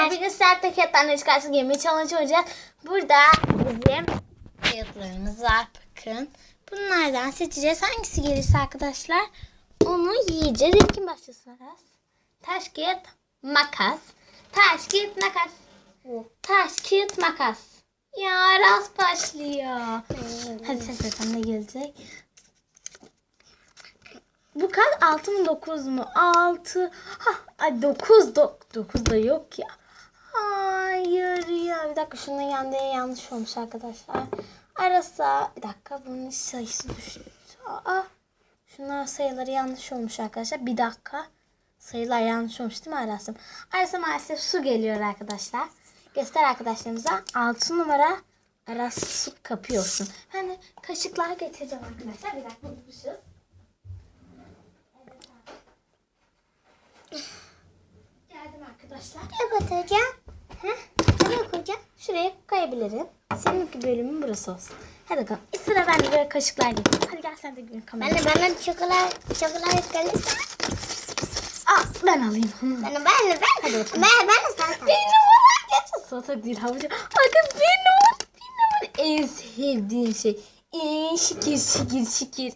arkadaşlar bugün sert paketlerden ne çıkarsa yemeği challenge oynayacağız. Burada bizim fiyatlarımız var bakın. Bunlardan seçeceğiz. Hangisi gelirse arkadaşlar onu yiyeceğiz. İlk kim başlasın Aras? Taş, kağıt, makas. Taş, kağıt, makas. Taş, kağıt, makas. Ya Aras başlıyor. Hadi sen sen ne gelecek? Bu kaç? 6 mı 9 mu? 6. Ha, ay 9 9 da yok ya. Hayır ya. Bir dakika şunun yanında yanlış olmuş arkadaşlar. Arasa bir dakika bunun sayısı düştü. Aa, şunlar sayıları yanlış olmuş arkadaşlar. Bir dakika. Sayılar yanlış olmuş değil mi Aras'ım? Aras'a maalesef su geliyor arkadaşlar. Göster arkadaşlarımıza. 6 numara Aras su kapıyorsun. De kaşıklar getireceğim arkadaşlar. Bir dakika unutmuşuz. Geldim arkadaşlar. Nereye koyacağım? Şuraya koyabilirim. Seninki bölümün burası olsun. Hadi bakalım. Bir sıra ben de böyle kaşıklar getireyim. Hadi gel sen de gün Ben kameraya. de bana çikolata çikolata gelirse. Aa, ben alayım onu. Ben ben ben. Hadi Ben bakalım. ben de sen. Benim var. Gerçi salata değil havucu. Bakın benim, benim en sevdiğim şey. Ee, şikir şikir şikir.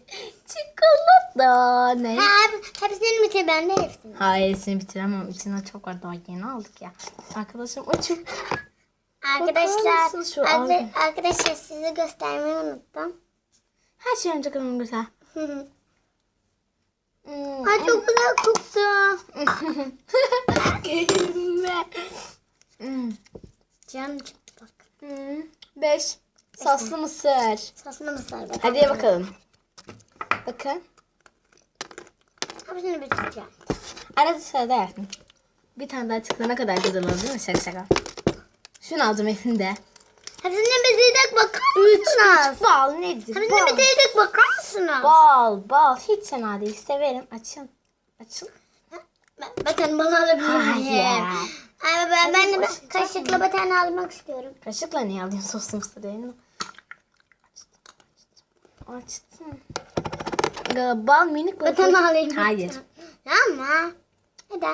Çikolata. Ne? Ha, hep- hepsini bitir ben de hepsini. Hayır hepsini bitiremem. İçine çok var. Daha yeni aldık ya. Arkadaşım açıp Arkadaşlar, şu arka- arkadaşlar size göstermeyi unuttum. her şey önce kanım güzel. Hmm. Ay çok güzel koktu. Gülme. Hmm. Canım çıktı bak. Hmm. Beş. Soslu mısır. Sosunu mı sardı? Hadi ye bakalım. Bakın. Hepsini bitireceğim. Arada sırada yersin. Bir tane daha çıktı ne kadar güzel oldu değil mi? Şaka şaka. Şunu aldım elinde. Hepsini bitirdik bakar Üç. mısınız? Üç bal nedir? Hepsini Bal. bitirdik bakar mısınız? Bal, bal. Hiç fena değil. Severim. Açın. Açın. Ben- Bakın bana alabilir Hayır. miyim? Ay ben, ben de bir kaşıkla bir tane almak istiyorum. Kaşıkla niye alıyorsun soslu mısır elini? Açtım. Ga- Bal minik Bir tane alayım. Hayır. Ama. Neden?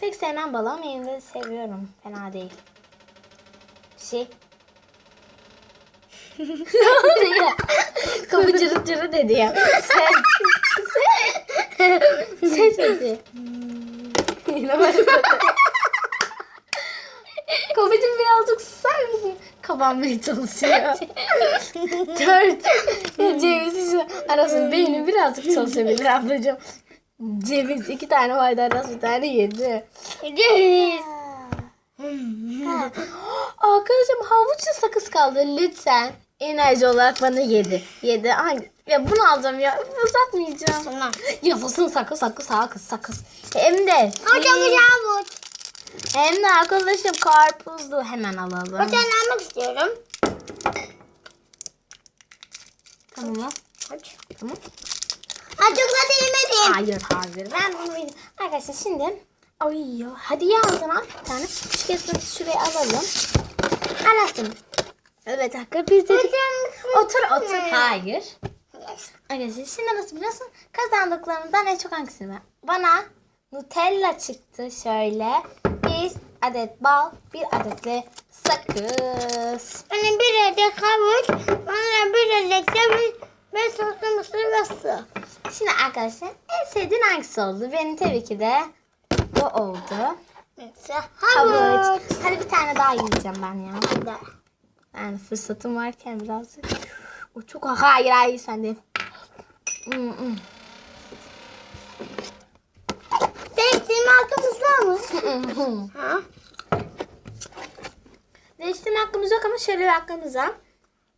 Pek sevmem balı ama yine de seviyorum. Fena değil. Şey. Kapı cırı cırı dedi ya. Sen. Sen. Sen dedi. Kapıcım birazcık susar mısın? Kapanmaya çalışıyor. Dört. Ceviz şu arasında beyni birazcık çalışabilir ablacığım. Ceviz iki tane vardı arası bir tane yedi. Ceviz. Arkadaşım havuçlu sakız kaldı lütfen. Enerji olarak bana yedi. Yedi. Hangi? Ya bunu alacağım ya. Uzatmayacağım. Tamam. Yaşasın sakız sakız sakız sakız. Hem de. Çok güzel havuç. Hem de arkadaşım karpuzlu. Hemen alalım. Bir tane almak istiyorum. Tamam mı? Aç. Tamam. Ay çok zaten yemedim. Hayır hayır. Ben bunu. Arkadaşlar şimdi. Ay ya. Hadi ya o zaman bir tane. Şu kesmeti şuraya alalım. Anlattım. Evet arkadaşlar biz de Otur otur. Hayır. Arkadaşlar şimdi nasıl biliyorsun? Kazandıklarımdan en çok hangisini ben? Bana Nutella çıktı şöyle. Bir adet bal, bir adet de sakız. Benim bir adet havuç, bana bir adet ceviz ve soslu mısır ve su. Şimdi arkadaşlar en sevdiğin hangisi oldu? Benim tabii ki de bu oldu. Havuç. Hadi bir tane daha yiyeceğim ben ya. Hadi. Yani fırsatım varken birazcık. O çok hayır hayır sen de. Hmm, hmm. Değiştirme hakkımız var mı? Ha? Değiştirme hakkımız yok ama şöyle bir hakkımız var.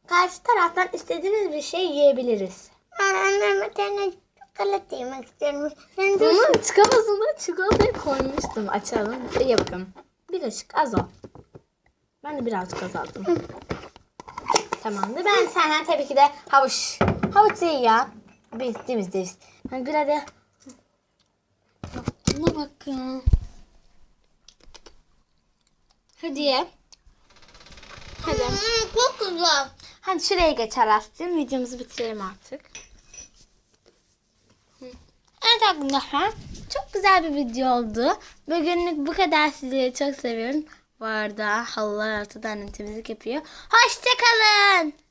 Karşı taraftan istediğiniz bir şey yiyebiliriz. Ben anneme tane çikolata yemek istiyorum. Sen de Bunu çıkamasında çikolatayı koymuştum. Açalım. Ye bakalım. Bir kaşık az o. Ben de birazcık azalttım. Tamamdır. Ben senden tabii ki de havuç. Havuç iyi ya. Biz temiz deriz. Hani bir hadi. Buna bak ya. Hadi ye. Hadi. Hmm, çok güzel. Hadi şuraya geç Aras'cığım. Videomuzu bitirelim artık. Arkadaşlar. Çok güzel bir video oldu. Bugünlük bu kadar. Sizleri çok seviyorum. Bu arada halılar ortada annem temizlik yapıyor. Hoşçakalın.